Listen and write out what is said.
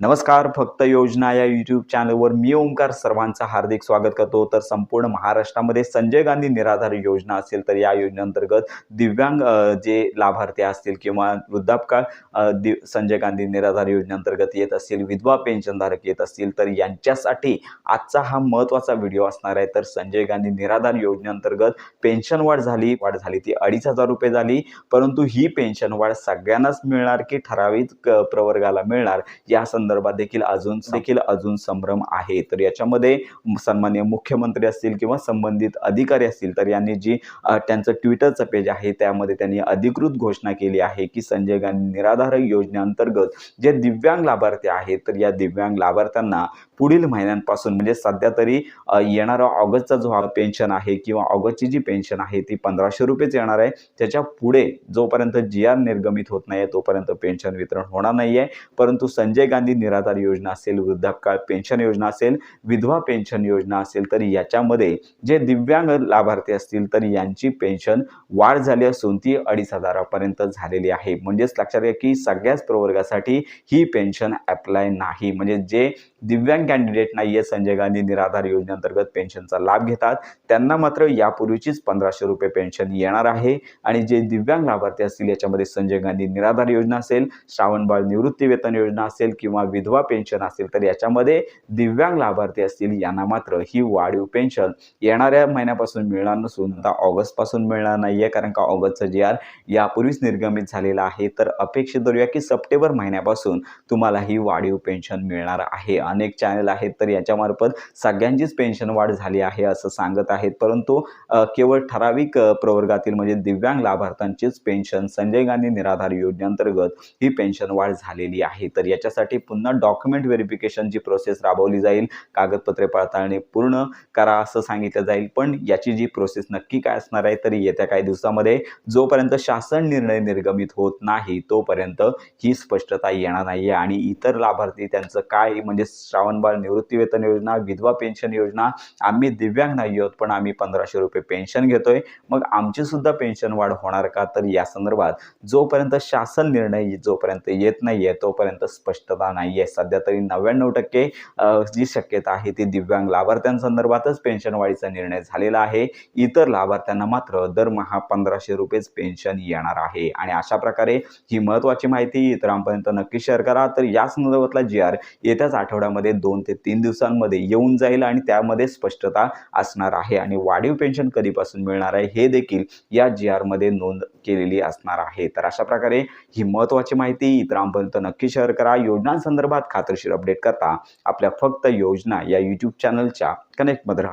नमस्कार फक्त योजना या यूट्यूब चॅनलवर मी ओंकार सर्वांचं हार्दिक स्वागत करतो. तर संपूर्ण महाराष्ट्रामध्ये संजय गांधी निराधार योजना असेल तर या योजनेअंतर्गत दिव्यांग जे लाभार्थी असतील किंवा वृद्धापकाळ दि संजय गांधी निराधार योजनेअंतर्गत येत असतील विधवा पेन्शनधारक येत असतील तर यांच्यासाठी आजचा हा महत्त्वाचा व्हिडिओ असणार आहे. तर संजय गांधी निराधार योजनेअंतर्गत पेन्शन वाढ झाली वाढ झाली ती अडीच हजार रुपये झाली परंतु ही पेन्शन वाढ सगळ्यांनाच मिळणार की ठराविक प्रवर्गाला मिळणार? या संदर्भात देखील अजून देखील अजून संभ्रम आहे. तर याच्यामध्ये सन्मान्य मुख्यमंत्री असतील किंवा संबंधित अधिकारी असतील तर यांनी जी त्यांचं ट्विटरचं पेज आहे त्यामध्ये त्यांनी अधिकृत घोषणा केली आहे की संजय गांधी निराधार योजनेअंतर्गत जे दिव्यांग लाभार्थी आहेत तर या दिव्यांग लाभार्थ्यांना पुढील महिन्यांपासून म्हणजे सध्या तरी येणारा ऑगस्टचा जो पेन्शन आहे किंवा ऑगस्टची जी पेन्शन आहे ती पंधराशे रुपयेच येणार आहे. त्याच्या पुढे जोपर्यंत जी आर निर्गमित होत नाही तोपर्यंत पेन्शन वितरण होणार नाही आहे परंतु संजय गांधी निराधार योजना असेल वृद्धापकाळ पेन्शन योजना असेल विधवा पेन्शन योजना असेल तर याच्यामध्ये जे दिव्यांग लाभार्थी असतील तर यांची पेन्शन वाढ झाली असून ती अडीच हजारापर्यंत झालेली आहे. म्हणजेच लक्षात घ्या की सगळ्याच प्रवर्गासाठी ही पेन्शन अप्लाय नाही. म्हणजे जे दिव्यांग कॅन्डिडेट नाही आहे संजय गांधी निराधार योजनेअंतर्गत पेन्शनचा लाभ घेतात त्यांना मात्र यापूर्वीचीच पंधराशे रुपये पेन्शन येणार आहे. आणि जे दिव्यांग लाभार्थी असतील याच्यामध्ये संजय गांधी निराधार योजना असेल श्रावणबाळ निवृत्ती वेतन योजना असेल किंवा विधवा पेन्शन असेल तर याच्यामध्ये दिव्यांग लाभार्थी असतील यांना मात्र ही वाढीव पेन्शन येणाऱ्या महिन्यापासून मिळणार नसून आता ऑगस्टपासून मिळणार नाही आहे कारण का ऑगस्टचं जे आर यापूर्वीच निर्गमित झालेलं आहे. तर अपेक्षित धरूया की सप्टेंबर महिन्यापासून तुम्हाला ही वाढीव पेन्शन मिळणार आहे. अनेक चॅनल आहेत तर याच्यामार्फत सगळ्यांचीच पेन्शन वाढ झाली आहे असं सांगत आहेत. परंतु केवळ ठराविक प्रवर्गातील म्हणजे दिव्यांग लाभार्थ्यांचीच पेन्शन संजय गांधी निराधार योजनेअंतर्गत ही पेन्शन वाढ झालेली आहे. तर याच्यासाठी पुन्हा डॉक्युमेंट व्हेरिफिकेशनची प्रोसेस राबवली जाईल कागदपत्रे पडताळणी पूर्ण करा असं सांगितलं जाईल. पण याची जी प्रोसेस नक्की काय असणार आहे तरी येत्या काही दिवसामध्ये जोपर्यंत शासन निर्णय निर्गमित होत नाही तोपर्यंत ही स्पष्टता येणार नाही आहे आणि इतर लाभार्थी त्यांचं काय म्हणजे श्रावणबाळ निवृत्तीवेतन योजना विधवा पेन्शन योजना आम्ही दिव्यांग नाही आहोत पण आम्ही पंधराशे रुपये पेन्शन घेतोय. मग आमची सुद्धा पेन्शन वाढ होणार का? तर या संदर्भात जोपर्यंत शासन निर्णय जोपर्यंत येत नाही आहे तोपर्यंत स्पष्टता नाही. नाही आहे सध्या तरी नव्याण्णव टक्के जी शक्यता आहे ती दिव्यांग लाभार्थ्यांसंदर्भातच पेन्शन वाढीचा निर्णय झालेला आहे. इतर लाभार्थ्यांना मात्र दरमहा पंधराशे रुपयेच पेन्शन येणार आहे. आणि अशा प्रकारे ही महत्त्वाची माहिती इतरांपर्यंत नक्की शेअर करा. तर या संदर्भातला जी आर येत्याच आठवड्यामध्ये दोन ते तीन दिवसांमध्ये येऊन जाईल आणि त्यामध्ये स्पष्टता असणार आहे. आणि वाढीव पेन्शन कधीपासून मिळणार आहे हे देखील या जी आरमध्ये नोंद केलेली असणार आहे. तर अशा प्रकारे ही महत्त्वाची माहिती इतरांपर्यंत नक्की शेअर करा. योजनांसंदर्भात संदर्भात खात्रीशीर अपडेट करता आपल्या फक्त योजना या यूट्यूब चॅनलच्या कनेक्टमध्ये राहा.